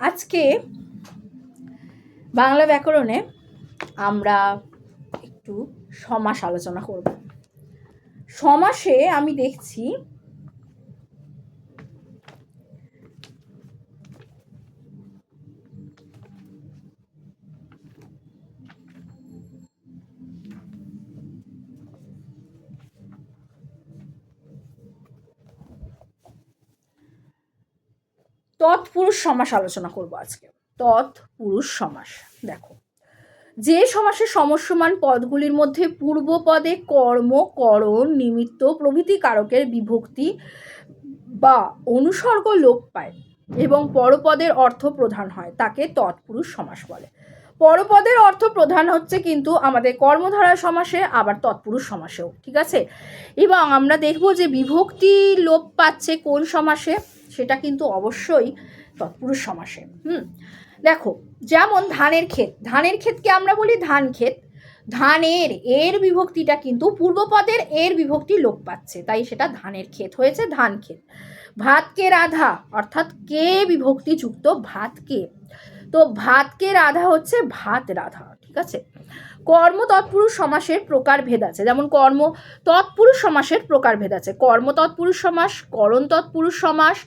আজকে বাংলা ব্যাকরণে আমরা একটু সমাস আলোচনা করব। সমাসে আমি দেখছি তৎপুরুষ সমাস আলোচনা করব আজকে। তৎপুরুষ সমাস, দেখো। যে সমাসের সমস্যমান পদগুলির মধ্যে পূর্ব পদে কর্ম, করণ, নিমিত্ত, প্রভৃতি কারকের বিভক্তি বা অনুসর্গ লোপ পায় এবং পরপদের অর্থ প্রধান হয়, তাকে তৎপুরুষ সমাস বলে। পরপদের অর্থ প্রধান হচ্ছে কিন্তু আমাদের কর্মধারা সমাসে, আবার তৎপুরুষ সমাসেও, ঠিক আছে? এবং আমরা দেখব যে বিভক্তি লোপ পাচ্ছে কোন সমাসে? সেটা কিন্তু অবশ্যই তৎপুরুষ সমাসে, হুম? দেখো, যেমন ধানের ক্ষেত, ধানের ক্ষেতকে আমরা বলি ধান ক্ষেত, ধানের এর বিভক্তিটা কিন্তু পূর্বপদের এর বিভক্তি লোপ পাচ্ছে, তাই সেটা ধানের ক্ষেত হয়েছে, ধান ক্ষেত। ভাতকে রাধা, অর্থাৎ কে বিভক্তি যুক্ত ভাতকে। তো ভাতকে রাধা হচ্ছে ভাত রাধা, ঠিক আছে? কর্ম তৎপুরুষ সমাসের প্রকার ভেদ আছে। যেমন কর্ম তৎপুরুষ সমাসের প্রকার ভেদ আছে। কর্ম তৎপুরুষ সমাস, করণ তৎপুরুষ সমাস,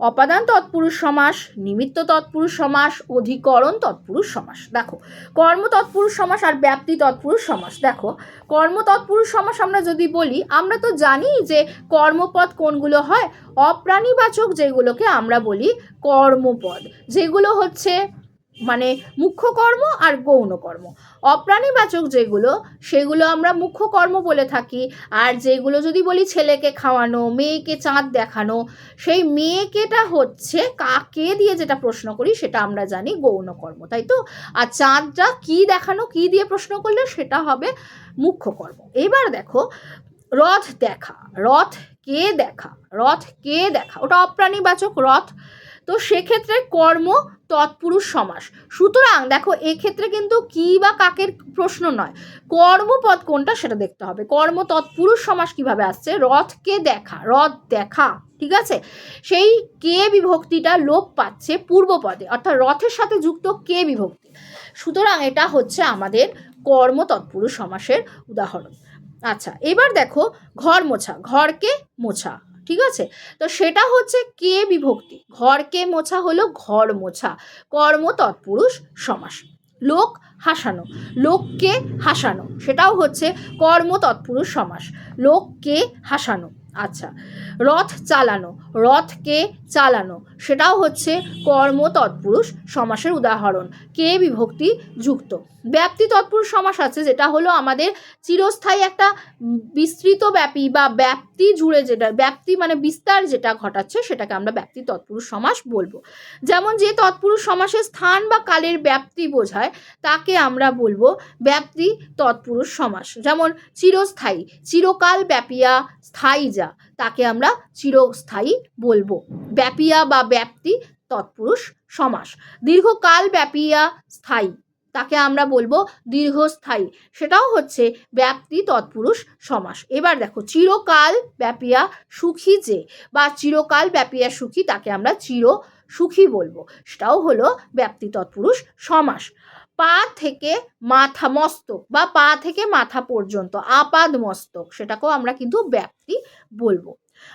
অপাদান তৎপুরুষ সমাস, নিমিত্ত তৎপুরুষ সমাস, অধিকরণ তৎপুরুষ সমাস। দেখো, কর্ম তৎপুরুষ সমাস আর ব্যাপ্তি তৎপুরুষ সমাস। দেখো, কর্ম তৎপুরুষ সমাস আমরা যদি বলি, আমরা তো জানি যে কর্মপদ কোনগুলো হয়? অপ্রাণীবাচক যেগুলোকে আমরা বলি কর্মপদ। যেগুলো হচ্ছে মানে মুখ্য কর্ম আর গৌণ কর্ম অপ্রাণীবাচক যেগুলো, সেগুলো আমরা মুখ্য কর্ম বলে থাকি। আর যেগুলো যদি বলি ছেলেকে খাওয়ানো, মেয়েকে চাঁদ দেখানো, সেই মেয়েকেটা হচ্ছে কাকে দিয়ে যেটা প্রশ্ন করি সেটা আমরা জানি গৌণ কর্ম তাই তো? আর চাঁদটা কি দেখানো, কি দিয়ে প্রশ্ন করলে সেটা হবে মুখ্য কর্ম এবার দেখো, রথ দেখা, রথ কে দেখা, রথ কে দেখা? ওটা অপ্রাণীবাচক রথ তো সেক্ষেত্রে কর্ম, তৎপুরুষ, সমাস। সুতরাং দেখো, এক্ষেত্রে কিন্তু কি বা কাকের প্রশ্ন নয়। কর্মপদ কোনটা সেটা দেখতে হবে। কর্ম, তৎপুরুষ, সমাস কীভাবে আসছে? রথকে দেখা, রথ দেখা, ঠিক আছে? সেই কে বিভক্তিটা লোপ পাচ্ছে পূর্বপদে, অর্থাৎ রথের সাথে যুক্ত কে বিভক্তি। সুতরাং এটা হচ্ছে আমাদের কর্ম, তৎপুরুষ, সমাসের উদাহরণ। আচ্ছা এবার দেখো, ঘর মোছা, ঘরকে মোছা। ঠিক আছে? তো সেটা হচ্ছে কে বিভক্তি? ঘরকে মোছা হলো ঘর মোছা, কর্ম তৎপুরুষ সমাস। লোক হাসানো, লোককে হাসানো, সেটাও হচ্ছে কর্ম তৎপুরুষ সমাস। লোককে হাসানো। আচ্ছা রথ চালানো, রথকে চালানো, সেটাও হচ্ছে কর্ম তৎপুরুষ সমাসের উদাহরণ। কে বিভক্তি যুক্ত? ব্যাপ্তি তৎপুরুষ সমাস আছে, যেটা হলো আমাদের চিরস্থায়ী একটা বিস্তৃত ব্যাপী বা ব্যাপ্তি জুড়ে যেটা, ব্যাপ্তি মানে বিস্তার যেটা ঘটাচ্ছে, সেটাকে আমরা ব্যাপ্তি তৎপুরুষ সমাস বলব। যেমন যে তৎপুরুষ সমাসের স্থান বা কালের ব্যাপ্তি বোঝায়, তাকে আমরা বলব ব্যাপ্তি তৎপুরুষ সমাস। যেমন, চিরস্থায়ী, চিরকাল ব্যাপিয়া, স্থায়ী যা। তাকে আমরা চিরস্থায়ী বলব। ব্যাপিয়া বা ব্যাপ্তি তৎপুরুষ সমাস। দীর্ঘকাল ব্যাপিয়া স্থায়ী, তাকে আমরা বলব দীর্ঘস্থায়ী। সেটাও হচ্ছে ব্যাপ্তি তৎপুরুষ সমাস। এবার দেখো, চিরকাল ব্যাপিয়া সুখী যে বা চিরকাল ব্যাপিয়া সুখী তাকে আমরা চির সুখী বলব। সেটাও হলো ব্যাপ্তি তৎপুরুষ সমাস। পা থেকে মাথা মস্তক বা পা থেকে মাথা পর্যন্ত, আপাদ মস্তক সেটাকেও আমরা কিন্তু ব্যাপ্তি বলব।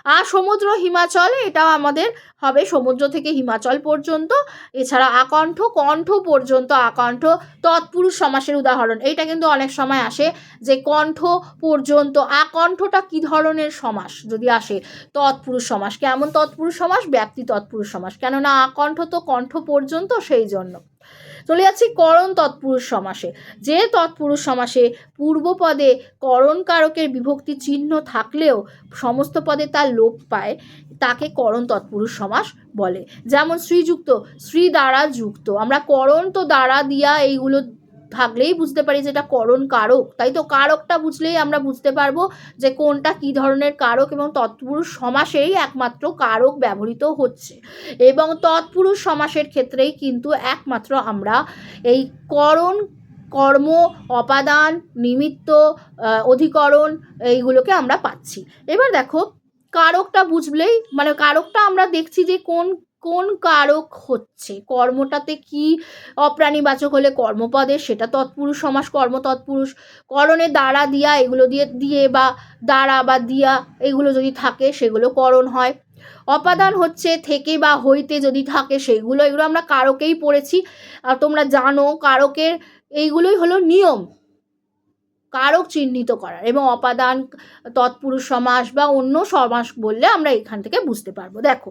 আর সমুদ্র হিমাচল, এটাও আমাদের হবে সমুদ্র থেকে হিমাচল পর্যন্ত, এছাড়া আকণ্ঠ, কণ্ঠ পর্যন্ত আকণ্ঠ, তৎপুরুষ সমাসের উদাহরণ, এইটা কিন্তু অনেক সময় আসে যে কণ্ঠ পর্যন্ত আকণ্ঠটা কি ধরনের সমাস যদি আসে? তৎপুরুষ সমাস, কেমন তৎপুরুষ সমাস? ব্যাপ্তি তৎপুরুষ সমাস, কেননা আকণ্ঠ তো কণ্ঠ পর্যন্ত, সেই জন্য। চলে যাচ্ছি করণ তৎপুরুষ সমাসে। যে তৎপুরুষ সমাসে পূর্বপদে করণ কারকের বিভক্তি চিহ্ন থাকলেও সমস্ত পদে তার লোপ পায়, তাকে করণ তৎপুরুষ সমাস বলে। যেমন শ্রীযুক্ত শ্রী দ্বারা যুক্ত। আমরা করণ তো দ্বারা দিয়া এইগুলো থাকলেই বুঝতে পারি যে এটা করণ কারক। তাই তো কারকটা বুঝলেই আমরা বুঝতে পারব যে কোনটা কি ধরনের কারক এবং তৎপুরুষ সমাসেই একমাত্র কারক ব্যবহৃত হচ্ছে। এবং তৎপুরুষ সমাসের ক্ষেত্রেই কিন্তু একমাত্র আমরা এই করণ, কর্ম, অপাদান, নিমিত্ত অধিকরণ এইগুলোকে আমরা পাচ্ছি। এবার দেখো, কারকটা বুঝলেই মানে কারকটা আমরা দেখছি যে কোন কোন কারক হচ্ছে? কর্মটাতে কি অপ্রাণীবাচক হলে কর্মপদে? সেটা তৎপুরুষ, সমাস কর্ম তৎপুরুষ করণে দ্বারা দিয়া এগুলো দিয়ে দিয়ে বা দ্বারা বা দিয়া এগুলো যদি থাকে, সেগুলো করণ হয়। অপাদান হচ্ছে থেকে বা হইতে যদি থাকে, সেগুলো, এগুলো আমরা কারকেই পড়েছি। আর তোমরা জানো, কারকের এইগুলোই হলো নিয়ম। কারক চিহ্নিত করার এবং অপাদান, তৎপুরুষ, সমাস বা অন্য সমাস বললে আমরা এখান থেকে বুঝতে পারব। দেখো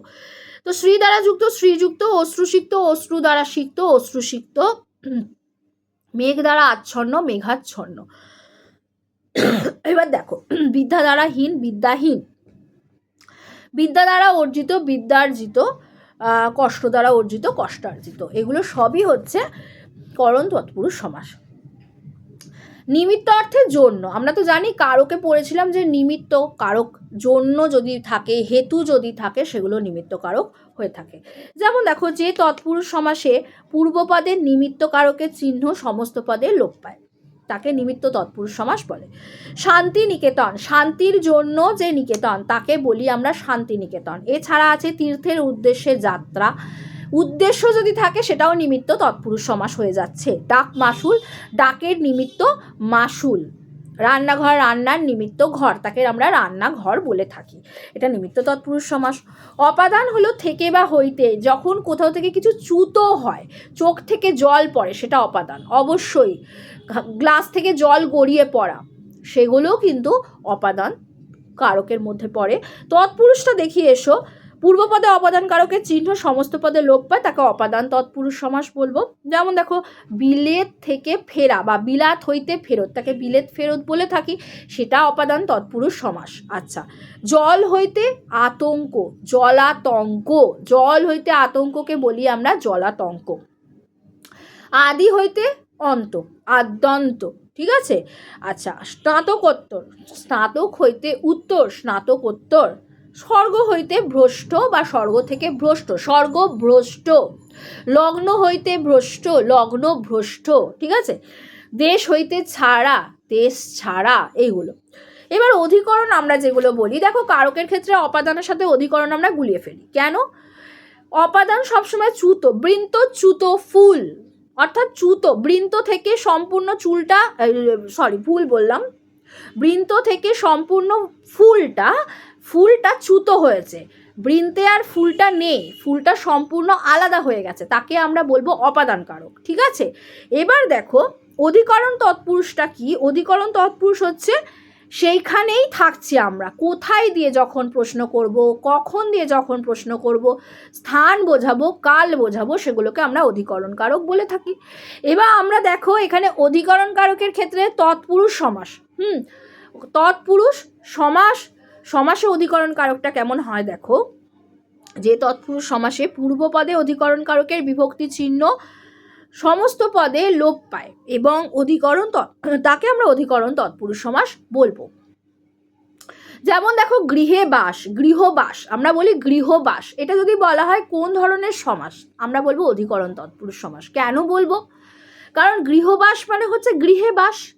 তো শ্রী দ্বারা যুক্ত শ্রীযুক্ত অশ্রুসিক্ত, অশ্রু দ্বারা সিক্ত, অশ্রুসিক্ত মেঘ দ্বারা আচ্ছন্ন, মেঘাচ্ছন্ন। এবার দেখো, বিদ্যা দ্বারা হীন, বিদ্যাহীন। বিদ্যা দ্বারা অর্জিত, বিদ্যার্জিত কষ্ট দ্বারা অর্জিত, কষ্টার্জিত। এগুলো সবই হচ্ছে করণ তৎপুরুষ সমাস। নিমিত্ত অর্থে জন্য। আমরা তো জানি কারকে পড়েছিলাম যে নিমিত্ত, কারক জন্য যদি থাকে, হেতু যদি থাকে, সেগুলো নিমিত্তকারক হয়ে থাকে। যেমন দেখো, যে তৎপুরুষ সমাসে পূর্বপদের নিমিত্তকারকের চিহ্ন সমস্ত পদে লোপ পায়। তাকে নিমিত্ত তৎপুরুষ সমাস বলে। শান্তি নিকেতন, শান্তির জন্য যে নিকেতন, তাকে বলি আমরা শান্তি নিকেতন। এছাড়া আছে তীর্থের উদ্দেশ্যে যাত্রা। উদ্দেশ্য যদি থাকে, সেটাও নিমিত্ত তৎপুরুষ সমাস হয়ে যাচ্ছে। ডাক মাসুল, ডাকের নিমিত্ত মাসুল। রান্নাঘর, রান্নার নিমিত্ত ঘর, তাকে আমরা রান্নাঘর বলে থাকি। এটা নিমিত্ত তৎপুরুষ সমাস। অপাদান হলো থেকে বা হইতে, যখন কোথাও থেকে কিছু চ্যুত হয়, চোখ থেকে জল পড়ে, সেটা অপাদান। অবশ্যই গ্লাস থেকে জল গড়িয়ে পড়া, সেগুলোও কিন্তু অপাদান কারকের মধ্যে পড়ে। তৎপুরুষটা দেখিয়ে এসো পূর্বপদে অপাদান কারকের চিহ্ন সমস্ত পদে লোপ পায়, তাকে অপাদান তৎপুরুষ সমাস বলব। যেমন দেখো, বিলেত থেকে ফেরা বা বিলাত হইতে ফেরত, তাকে বিলেত ফেরত বলে থাকি, সেটা অপাদান তৎপুরুষ সমাস। আচ্ছা জল হইতে আতঙ্ক, জলাতঙ্ক, জল হইতে আতঙ্ককে বলি আমরা জলাতঙ্ক। আদি হইতে অন্ত, আদ্যন্ত, ঠিক আছে? আচ্ছা স্নাতকোত্তর, স্নাতক হইতে উত্তর, স্নাতকোত্তর। স্বর্গ হইতে ভ্রষ্ট বা স্বর্গ থেকে ভ্রষ্ট? স্বর্গ ভ্রষ্ট। লগ্ন হইতে ভ্রষ্ট, লগ্ন ভ্রষ্ট, ঠিক আছে? দেশ হইতে ছাড়া, দেশ ছাড়া, এইগুলো। এবার অধিকরণ আমরা যেগুলো বলি, দেখো কারকের ক্ষেত্রে অপাদানের সাথে অধিকরণ আমরা গুলিয়ে ফেলি। কেন? অপাদান সবসময় চ্যুত বৃন্ত চ্যুত ফুল। অর্থাৎ চ্যুত বৃন্ত থেকে সম্পূর্ণ চুলটা সরি ফুল বললাম। বৃন্ত থেকে সম্পূর্ণ ফুলটা ফুলটা চ্যুত হয়েছে। বৃন্তে আর ফুলটা নেই। ফুলটা সম্পূর্ণ আলাদা হয়ে গেছে। তাকে আমরা বলব অপাদান কারক ঠিক আছে? এবার দেখো, অধিকরণ তৎপুরুষটা কি? অধিকরণ তৎপুরুষ হচ্ছে, সেইখানেই থাকছি আমরা। কোথায় দিয়ে যখন প্রশ্ন করব, কখন দিয়ে যখন প্রশ্ন করব, স্থান বোঝাবো, কাল বোঝাবো, সেগুলোকে আমরা অধিকরণ কারক বলে থাকি। এবার আমরা দেখো, এখানে অধিকরণ কারকের ক্ষেত্রে তৎপুরুষ সমাস। হুম, তৎপুরুষ সমাস সমাসে অধিকরণ কারকটা কেমন হয় দেখো। যে তৎপুরুষ সমাসে পূর্বপদে অধিকরণ কারকের বিভক্তি চিহ্ন সমস্ত পদে লোপ পায় এবং অধিকরণ তাকে আমরা অধিকরণ তৎপুরুষ সমাস বলব। যেমন দেখো গৃহে বাস, গৃহবাস, আমরা বলি গৃহবাস। এটা যদি বলা হয় কোন ধরনের সমাস? আমরা বলব অধিকরণ তৎপুরুষ সমাস। কেন বলব? কারণ গৃহবাস মানে হচ্ছে গৃহে বাস।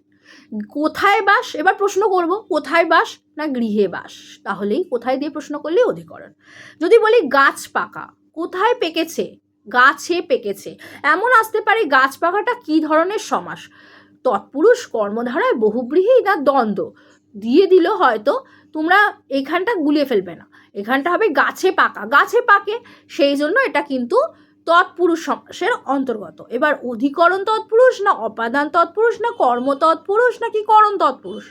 কোথায় বাস? এবার প্রশ্ন করব, কোথায় বাস না গৃহে বাস? তাহলেই কোথায় দিয়ে প্রশ্ন করলেই অধিকরণ। যদি বলি গাছ পাকা, কোথায় পেকেছে? গাছে পেকেছে। এমন আসতে পারে গাছ পাকাটা কী ধরনের সমাস? তৎপুরুষ কর্মধারায় বহুব্রীহি না দ্বন্দ্ব। দিয়ে দিল হয়তো তোমরা এখানটা গুলিয়ে ফেলবে না। এখানটা হবে গাছে পাকা। গাছে পাকে, সেই জন্য এটা কিন্তু তৎপুরুষ সমাসের অন্তর্গত। এবার অধিকরণ তৎপুরুষ না অপাদান তৎপুরুষ না কর্ম তৎপুরুষ নাকি করণ তৎপুরুষ?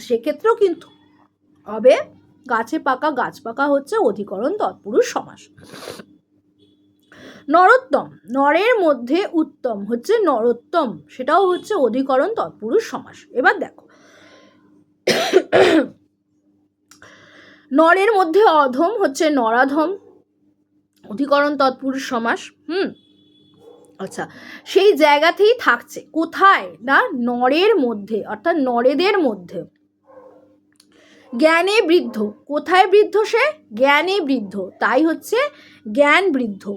সেক্ষেত্রেও কিন্তু হবে গাছে পাকা, গাছ পাকা হচ্ছে অধিকরণ তৎপুরুষ সমাস। নরোত্তম, নরের মধ্যে উত্তম হচ্ছে নরোত্তম, সেটাও হচ্ছে অধিকরণ তৎপুরুষ সমাস। এবার দেখো। নরের মধ্যে অধম হচ্ছে নরাধম অধিকরণ তৎপুরুষ সমাস, হুম? আচ্ছা সেই জায়গাতেই থাকছে। কোথায়? না, নরের মধ্যে, অর্থাৎ নরেদের মধ্যে। জ্ঞানে বৃদ্ধ। কোথায় বৃদ্ধ সে? জ্ঞানে বৃদ্ধ। তাই হচ্ছে জ্ঞান বৃদ্ধ।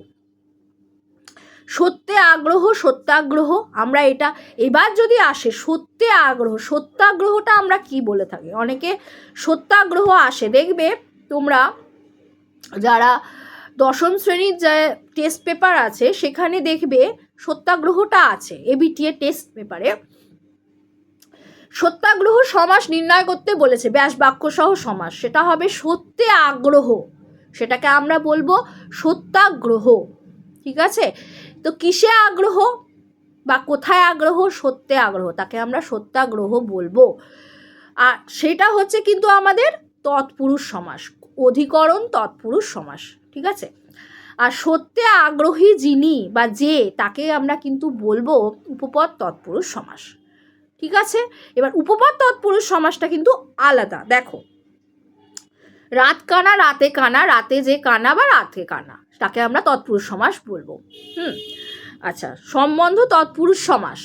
সত্যে আগ্রহ, সত্যাগ্রহ, আমরা এটা, এবার যদি আসে সত্যে আগ্রহ, সত্যাগ্রহটা আমরা কি বলে থাকি? অনেকে সত্যাগ্রহ আসে। দেখবে তোমরা যারা দশম শ্রেণির যে টেস্ট পেপার আছে, সেখানে দেখবে সত্যাগ্রহটা আছে এবিটিএ টেস্ট পেপারে সত্যাগ্রহ সমাস নির্ণয় করতে বলেছে, ব্যাস বাক্য সহ সমাস, সেটা হবে সত্যে আগ্রহ। সেটাকে আমরা বলব সত্যাগ্রহ, ঠিক আছে? তো কিসে আগ্রহ? বা কোথায় আগ্রহ? সত্যে আগ্রহ, তাকে আমরা সত্যাগ্রহ বলব। আর সেটা হচ্ছে কিন্তু আমাদের তৎপুরুষ সমাস, অধিকরণ তৎপুরুষ সমাস। ঠিক আছে? আর সত্যে আগ্রহী যিনি বা যে, তাকে আমরা কিন্তু বলব উপপদ, তৎপুরুষ, সমাস। ঠিক আছে? এবার উপপদ, তৎপুরুষ, সমাসটা কিন্তু আলাদা। দেখো, রাত কানা, রাতে কানা, রাতে যে কানা বা রাতে কানা, তাকে আমরা তৎপুরুষ, সমাস বলব। হুম? আচ্ছা সম্বন্ধ, তৎপুরুষ, সমাস।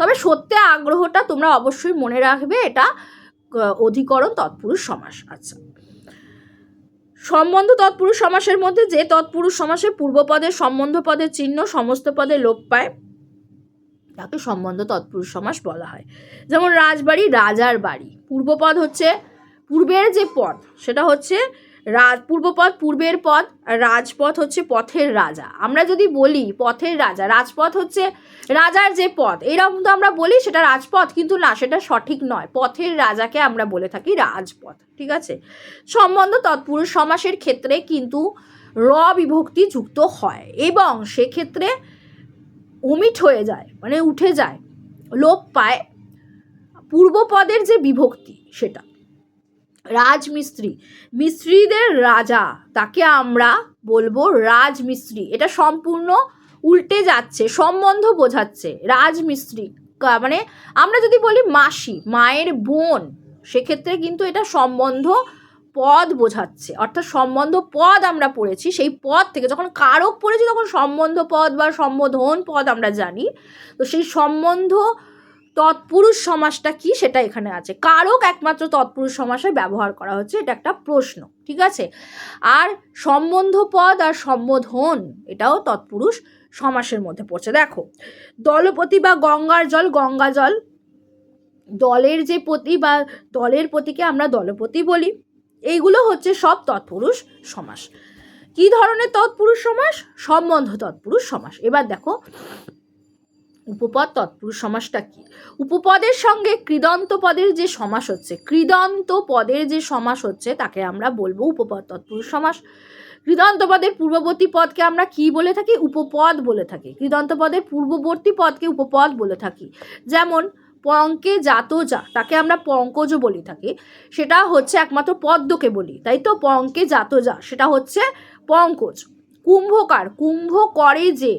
তবে সত্যে আগ্রহটা তোমরা অবশ্যই মনে রাখবে, এটা, অধিকরণ, তৎপুরুষ, সমাস। আচ্ছা। সম্বন্ধ তৎপুরুষ সমাসের মধ্যে যে তৎপুরুষ সমাসে পূর্বপদের সম্বন্ধ পদের চিহ্ন, সমস্ত পদে লোপ পায়, তাকে সম্বন্ধ তৎপুরুষ সমাস বলা হয়। যেমন রাজবাড়ি, রাজার বাড়ি। পূর্বপদ হচ্ছে, পূর্বের যে পদ, সেটা হচ্ছে রাজ পূর্বপদ পূর্বের আর রাজপথ হচ্ছে পথের রাজা। আমরা যদি বলি পথের রাজা, রাজপথ হচ্ছে রাজার যে পথ, এরকম তো আমরা বলি সেটা রাজপথ, কিন্তু না, সেটা সঠিক নয়। পথের রাজাকে আমরা বলে থাকি রাজপথ, ঠিক আছে? সম্বন্ধ তৎপুরুষ সমাসের ক্ষেত্রে কিন্তু র বিভক্তি যুক্ত হয় এবং সেক্ষেত্রে ওমিট হয়ে যায় মানে উঠে যায়, লোপ পায়। পূর্বপদের যে বিভক্তি সেটা রাজমিস্ত্রি। মিস্ত্রিদের রাজা, তাকে আমরা বলব রাজমিস্ত্রি। এটা সম্পূর্ণ উল্টে যাচ্ছে, সম্বন্ধ বোঝাচ্ছে। রাজমিস্ত্রি মানে আমরা যদি বলি মাসি, মায়ের বোন, সেক্ষেত্রে কিন্তু এটা সম্বন্ধ পদ বোঝাচ্ছে। অর্থাৎ সম্বন্ধ পদ আমরা পড়েছি, সেই পদ থেকে যখন কারক পড়েছি, তখন সম্বন্ধ পদ বা সম্বোধন পদ আমরা জানি। তো সেই সম্বন্ধ তৎপুরুষ সমাসটা কি সেটা এখানে আছে। কারক একমাত্র তৎপুরুষ সমাসে ব্যবহার করা হচ্ছে, এটা একটা প্রশ্ন, ঠিক আছে? আর সম্বন্ধ পদ আর সম্বোধন, এটাও তৎপুরুষ সমাসের মধ্যে পড়ছে। দেখো, দলপতি বা গঙ্গার জল, গঙ্গা জল, দলের যে পতি বা দলের পতিকে আমরা দলপতি বলি, এইগুলো হচ্ছে সব তৎপুরুষ সমাস। কি ধরনের তৎপুরুষ সমাস? সম্বন্ধ তৎপুরুষ সমাস। এবার দেখো উপপদ তৎপুরুষ সমাসটা কি? উপপদের সঙ্গে কৃদন্ত পদের যে সমাস হচ্ছে কৃদন্ত পদের যে সমাস হচ্ছে, তাকে আমরা বলব উপপদ তৎপুরুষ সমাস। কৃদন্ত পদের পূর্ববর্তী পদকে আমরা কি বলে থাকি? উপপদ বলে থাকি। কৃদন্ত পদের পূর্ববর্তী পদকে উপপদ বলে থাকি। যেমন, পঙ্কে জাত যা, তাকে আমরা পঙ্কজ বলি থাকি। সেটা হচ্ছে একমাত্র পদ্মকে বলি, তাই তো? পঙ্কে জাত যা, সেটা হচ্ছে পঙ্কজ। কুম্ভকার, কুম্ভ করে যে,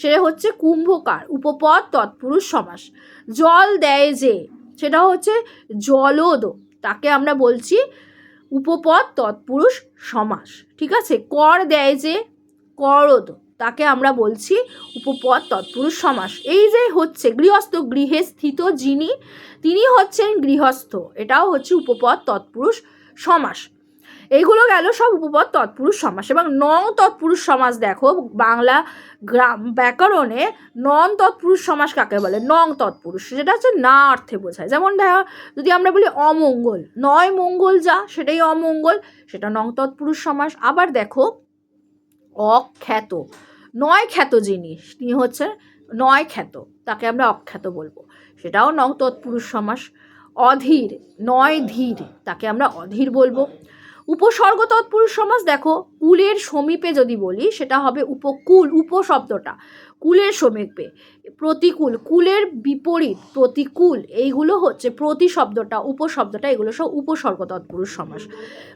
সেটা হচ্ছে কুম্ভকার, উপপদ, তৎপুরুষ, সমাস। জল দেয় যে, সেটা হচ্ছে জলদ, তাকে আমরা বলছি উপপদ, তৎপুরুষ, সমাস, ঠিক আছে? কর দেয় যে, করদ, তাকে আমরা বলছি উপপদ, তৎপুরুষ, সমাস। এই যে হচ্ছে গৃহস্থ, গৃহে স্থিত যিনি, তিনি হচ্ছেন গৃহস্থ, এটাও হচ্ছে উপপদ, তৎপুরুষ, সমাস। এইগুলো গেল সব উপপদ তৎপুরুষ সমাস। এবং নং তৎপুরুষ সমাস দেখো, বাংলা গ্রাম ব্যাকরণে নন তৎপুরুষ সমাস কাকে বলে? নং তৎপুরুষ। যেটা হচ্ছে না অর্থে বোঝায়। যেমন দেখো যদি আমরা বলি অমঙ্গল, নয় মঙ্গল যা, সেটাই অমঙ্গল, সেটা নং তৎপুরুষ সমাস। আবার দেখো, অখ্যাত, নয় খ্যাত জিনিস তিনি হচ্ছে নয় খ্যাত, তাকে আমরা অখ্যাত বলব। সেটাও নং তৎপুরুষ সমাস। অধীর, নয় ধীর, তাকে আমরা অধীর বলব। উপসর্গ তৎপুরুষ সমাস, দেখো, কুলের সমীপে যদি বলি, সেটা হবে উপকুল, উপশব্দটা। কুলের সমীপে। প্রতিকূল, কুলের বিপরীত, প্রতিকূল, এইগুলো হচ্ছে প্রতি শব্দটা উপশব্দটা, এগুলো সব উপসর্গ তৎপুরুষ সমাস।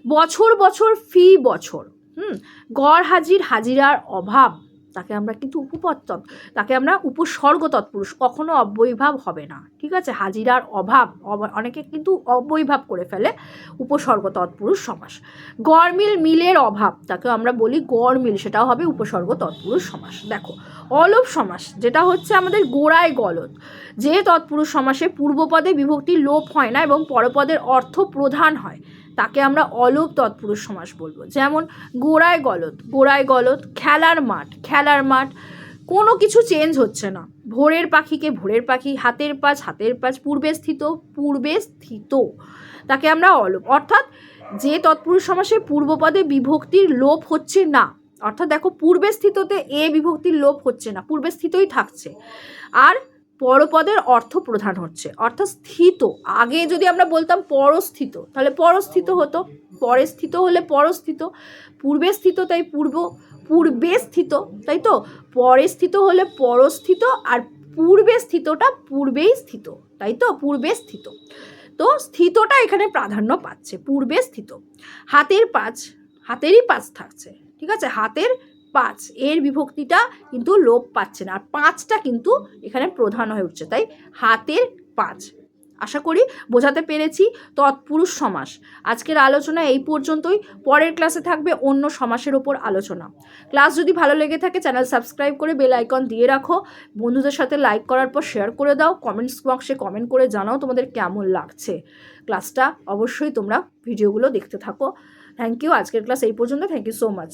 বছর বছর, ফি বছর, হুম? গড় হাজির, হাজিরার অভাব। তাকে আমরা কিন্তু উপপদ তাকে আমরা উপসর্গ তৎপুরুষ কখনো অব্যয়ীভাব হবে না, ঠিক আছে? হাজিরার অভাব অনেকে কিন্তু অব্যয়ীভাব করে ফেলে উপসর্গ তৎপুরুষ সমাস। গড়মিল মিলের অভাব তাকে আমরা বলি গড়মিল, সেটাও হবে উপসর্গ তৎপুরুষ সমাস। দেখো অলোপ সমাস, যেটা হচ্ছে আমাদের গোড়ায় গলদ, যে তৎপুরুষ সমাসে পূর্বপদে বিভক্তি লোপ হয় না এবং পরপদের অর্থ প্রধান হয়। তাকে আমরা অলোপ তৎপুরুষ সমাস বলব। যেমন গোড়ায় গলদ গোড়ায় গলদ, খেলার মাঠ খেলার মাঠ, কোনো কিছু চেঞ্জ হচ্ছে না। ভোরের পাখিকে ভোরের পাখি, হাতের পাঁচ হাতের পাঁচ, পূর্বে স্থিত পূর্বে স্থিত। তাকে আমরা অলোপ। অর্থাৎ যে তৎপুরুষ সমাসে পূর্বপদে বিভক্তির লোপ হচ্ছে না, অর্থাৎ দেখো পূর্বে স্থিততে এ বিভক্তির লোপ হচ্ছে না, পূর্বে স্থিতই থাকছে। আর পরপদের অর্থ প্রধান হচ্ছে। অর্থাৎ স্থিত। আগে যদি আমরা বলতাম পরস্থিত, তাহলে পরস্থিত হতো। পরে স্থিত হলে পরস্থিত। পূর্বে স্থিত, তাই পূর্ব। পূর্বে স্থিত, তাই তো? পরে স্থিত হলে পরস্থিত আর পূর্বে স্থিতটা পূর্বেই স্থিত, তাই তো? পূর্বে স্থিত। তো স্থিতটা এখানে প্রাধান্য পাচ্ছে, পূর্বে স্থিত। হাতের পাঁচ, হাতেরই পাঁচ থাকছে, ঠিক আছে? হাতের পাঁচ। এর বিভক্তিটা কিন্তু লোপ পাচ্ছে না। আর পাঁচটা কিন্তু এখানে প্রধান হয়ে উঠছে। তাই হাতের পাঁচ। আশা করি বোঝাতে পেরেছি তৎপুরুষ সমাস। আজকের আলোচনা এই পর্যন্তই। পরের ক্লাসে থাকবে অন্য সমাসের ওপর আলোচনা। ক্লাস যদি ভালো লেগে থাকে, চ্যানেল সাবস্ক্রাইব করে বেল আইকন দিয়ে রাখো। বন্ধুদের সাথে লাইক করার পর শেয়ার করে দাও। কমেন্টস বক্সে কমেন্ট করে জানাও তোমাদের কেমন লাগছে। ক্লাসটা অবশ্যই তোমরা ভিডিওগুলো দেখতে থাকো। Thank you. আজকের ক্লাস এই পর্যন্ত। Thank you so much.